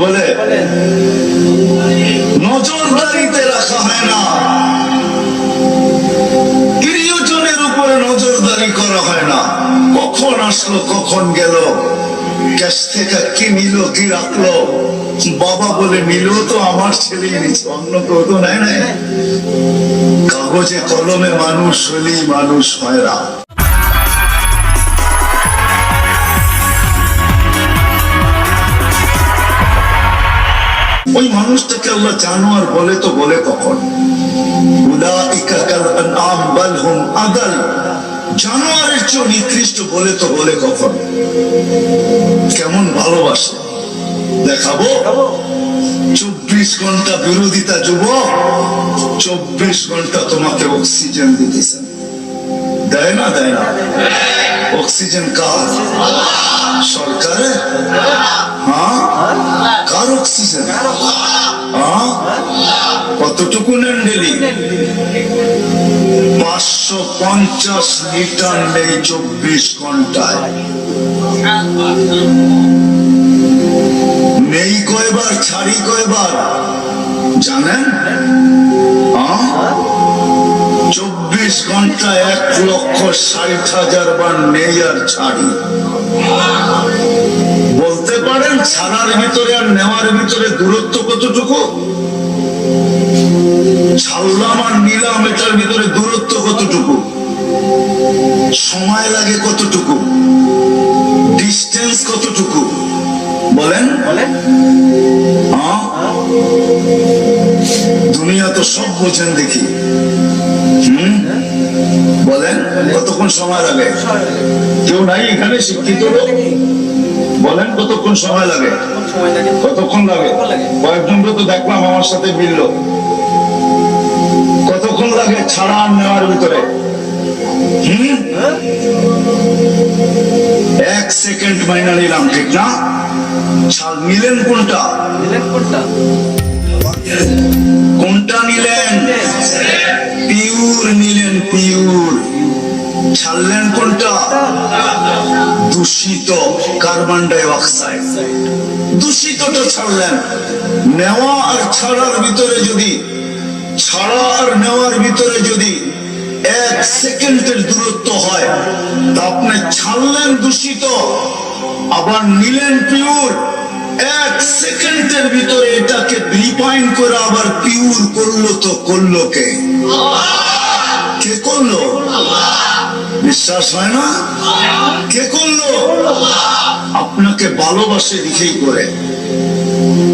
বলে, নজরদারিতে রাখা হয় না। প্রিয়জনের উপরে নজরদারি করা হয় না। কখন আসলো, কখন গেল? থেকে কি নিল, কি রাখল? বাবা বলে তো আমার ছেলেই নিচ্ছে অন্য কেউ তো নেয় কাগজে কলমে মানুষ হলেই মানুষ হয় না। ওই মানুষটাকে আল্লাহ জানোয়ার বলে তো বলে কখন? আদাল। জানোয়ারের চেয়ে নিকৃষ্ট বলে তো বলে কখন? কেমন ভালোবাসে। দেখাবো। চব্বিশ ঘণ্টা বিরোধিতা যুবক চব্বিশ ঘণ্টা তোমাকে অক্সিজেন দিতেছে। দেয় না দেয় না? অক্সিজেন কার? সরকারে? হ্যাঁ? কার অক্সিজেন? হ্যাঁ? কতটুকু নেন ডেলি পাঁচশো পঞ্চাশ লিটার নেই চব্বিশ ঘন্টায়। নেই কয়বার, ছাড়ি কয়বার? জানেন? হ্যাঁ? চব্বিশ ঘণ্টা এক লক্ষ ষাট হাজার বার নেই আর ছাড়ি। বলতে পারেন ছাড়ার ভিতরে আর নেওয়ার ভিতরে দূরত্ব কতটুকু? ছাড়লাম আর নিলাম এটার ভিতরে দূরত্ব কতটুকু? সময় লাগে কতটুকু? ডিস্টেন্স কতটুকু? বলেন? দুনিয়া তো সব বোঝেন দেখি। বলেন কতক্ষণ সময় লাগে? কেউ নাই এখানে শিক্ষিত লোক? বলেন কতক্ষণ সময় লাগে? কতক্ষণ লাগে? কয়েকজন তো দেখলাম আমার সাথে মিলল। কতক্ষণ লাগে ছাড়া নেওয়ার ভিতরে? এক সেকেন্ড মাইনা নিলাম ঠিক না? ছাড় নিলেন কোনটা? কোনটা নিলেন? পিউর নিলেন পিউর ছাড়লেন কোনটা? দূষিত কার্বন ডাই অক্সাইড দূষিতটা ছাড়লেন। নেওয়া আর ছাড়ার ভিতরে যদি, ছাড়া আর নেওয়ার ভিতরে যদি এক সেকেন্ডের দূরত্ব হয়, তা আপনি ছাড়লেন দূষিত, আবার নিলেন পিওর, এক সেকেন্ডের ভিতরে এটাকে বিশ্বাস হয় না? কে করল? আপনাকে ভালোবাসে দিকেই করে।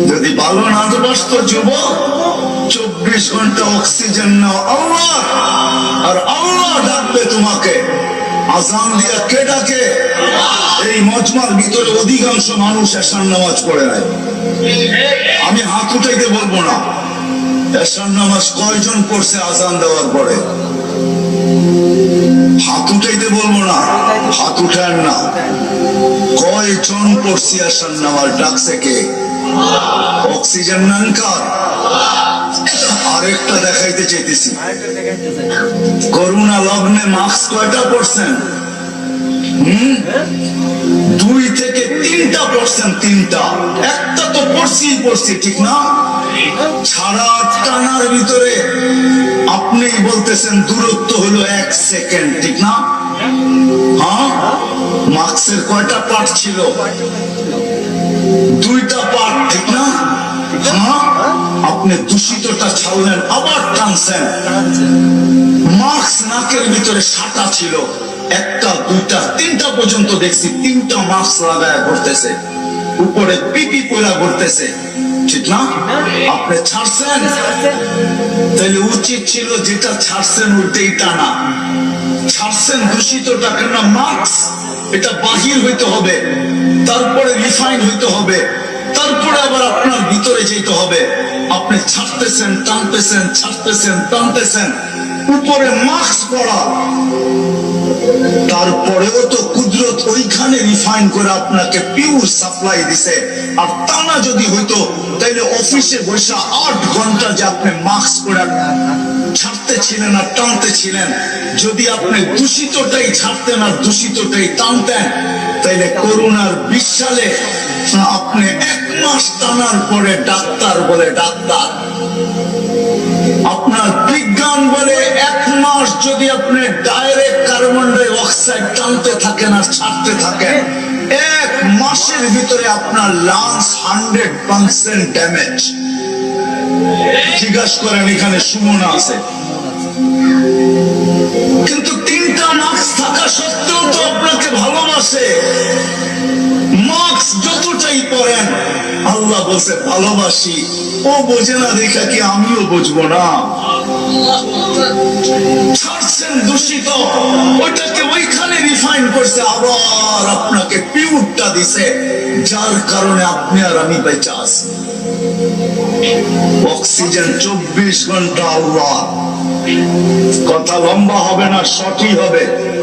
যদি ভালো না তো বাসত যুব চব্বিশ ঘণ্টা অক্সিজেন নাও। আল্লাহ! আর আল্লাহ ডাকবে তোমাকে। আজান দিয়া কে ডাকে? এই মজমার ভিতরে অধিকাংশ মানুষ এসার নামাজ পড়ে নাই। আমি হাত উঠাইতে বলব না। এসার নামাজ কয়জন পড়ছে আজান দেওয়ার পরে? হাত উঠাইতে বলব না হাত উঠান না কয়জন পড়ছি এসার নামাজ ডাকছে কে? অক্সিজেন নেন আরেকটা দেখাইতে চাইতেছি। করোনা লগ্নে মাস্ক কয়টা পড়ছেন দুই থেকে তিনটা পড়ছেন তিনটা। একটা পড়ছি পড়ছি ঠিক না? ছাড়া টানার ভিতরে আপনি বলতেছেন, দূরত্ব হলো এক সেকেন্ড, ঠিক না? হ্যাঁ? মাস্কের কয়টা ছিল? দুইটা ঠিক না? হ্যাঁ? আপনি দূষিতটা ছাড়লেন, আবার টানছেন। মাস্ক নাকের ভিতরে সাটা ছিল। একটা, দুইটা, তিনটা পর্যন্ত দেখছি, তিনটা মাস্ক লাগায় ঘুরতেছে। উপরে পিপি পয়লা ঘুরতেছে ঠিক না? আপনি ছাড়ছেন? তাহলে উচিত ছিল যেটা ছাড়ছেন ওইটাই টানা। ছাড়ছেন দূষিতটা কেন মাস্ক, এটা বাহির হইতে হবে, তারপরে রিফাইন হইতে হবে, তারপরে আবার আপনার ভিতরে যেতে হবে। আপনি ছাড়তেছেন, টানতেছেন ছাড়তেছেন, টানতেছেন, উপরে মাস্ক পরা। তারপরেও তো কুদরত ওইখানে রিফাইন করে আপনাকে পিওর সাপ্লাই দিছে। আর টানা যদি হইতো, তাইলে অফিসে বসে আট ঘণ্টা যে আপনি মাস্ক পরে ছাড়তে ছিলেন আর টানতে ছিলেন। যদি আপনি দূষিতটাই ছাড়তেন আর দূষিতটাই টানতেন, তাইলে করোনার বিশ সালে আপনি এক মাস টানার পরে ডাক্তার বলে ডাক্তার। আপনার বিজ্ঞান বলে এক মাস যদি আপনি ডাইরেক্ট কার্বন ডাই অক্সাইড টানতে ছাড়তে এক মাসের ভিতরে আপনার লাংস হান্ড্রেড পার্সেন্ট ড্যামেজ জিজ্ঞাসা করেন, এখানে সুমনা আছে। কিন্তু তিনটা থাকা সত্ত্বেও তো আপনাকে ভালোবাসে। যতটাই পড়েন, আল্লাহ বলছে, ভালোবাসি। ও বোঝে না, দেখা কি আমিও বুঝব না। ছাড়ছেন দূষিত। ওইটাকে ওইখানে রিফাইন করছে, আবার আপনাকে পিউরটা দিছে। যার কারণে আপনি আর আমি বেঁচে আছি। অক্সিজেন চব্বিশ ঘণ্টা আল্লাহ। কথা লম্বা হবে না, সঠিক হবে।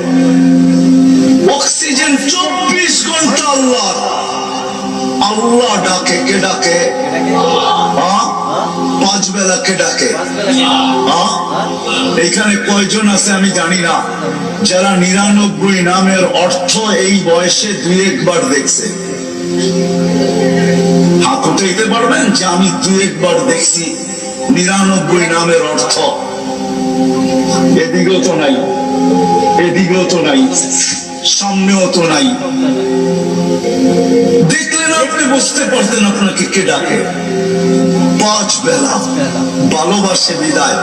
অক্সিজেন চব্বিশ ঘণ্টা আল্লাহ। আল্লাহ ডাকে, কে ডাকে? হ্যাঁ? পাঁচ বেলা কে ডাকে? এইখানে কয়জন আছে আমি জানি না। যারা নিরানব্বই নামের অর্থ এই বয়সে দুই একবার দেখছে। হাত উঠাইতে পারবেন যে আমি দুই একবার দেখছি নিরানব্বই নামের অর্থ। এদিকেও তো নাই, এদিকেও তো নাই, সামনেও তো নাই। দেখলেন আপনি বুঝতে পারতেন আপনাকে কে ডাকে? পাঁচ বেলা, ভালোবাসে বিদায়।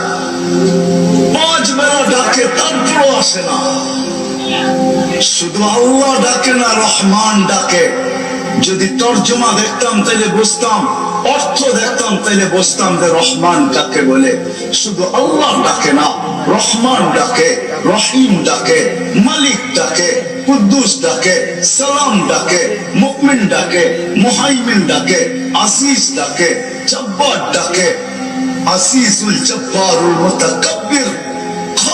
পাঁচ বেলা ডাকে তারপরও আসে না। শুধু আল্লাহ ডাকে না, রহমান ডাকে। যদি তর্জমা দেখতাম তাহলে বুঝতাম, অর্থ দেখতাম তাহলে বুঝতাম যে রহমান কাকে বলে। শুধু আল্লাহ ডাকে না, রহমান ডাকে, রহিম ডাকে, মালিক ডাকে, কুদ্দুস ডাকে, সালাম ডাকে মুকমিন ডাকে, মুহাইমিন ডাকে, আসিস ডাকে, জব্বার ডাকে, আসিসুল জব্বারুল মুতাকাব্বির।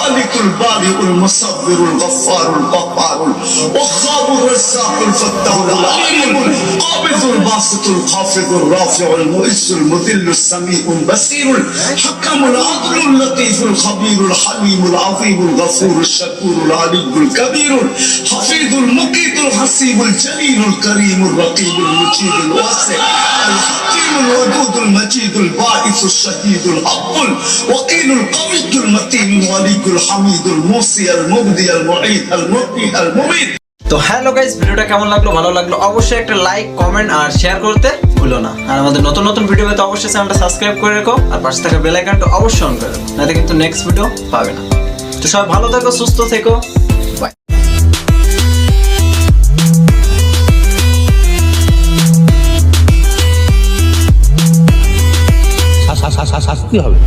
خالق البارئ المصبر الغفار القهار الوهاب الرزاق الفتاح العليم القابض الباسط الخافض الرافع المؤز المذل السميع البصير الحكم العدل اللطيف الخبير الحليم العظيم الغفور الشكور العلي الكبير الحفيظ المقيت الحسيب الجليل الكريم الرقيب المجيد الواسع الحكيم الودود المجيد الباعث الشهيد الحق الوكيل القوي المتين তো হ্যালো গাইস ভিডিওটা কেমন লাগল? ভালো লাগল? অবশ্যই একটা লাইক কমেন্ট আর শেয়ার করতে ভুলো না। আর আমাদের নতুন নতুন ভিডিও পেতে অবশ্যই চ্যানেলটা সাবস্ক্রাইব করে রেখো আর পাশে থাকা বেল আইকনটা অবশ্যই অন করে রাখো। নাহলে কিন্তু নেক্সট ভিডিও পাবে না। তো সবাই ভালো থেকো সুস্থ থেকো। শাস্তি হবে।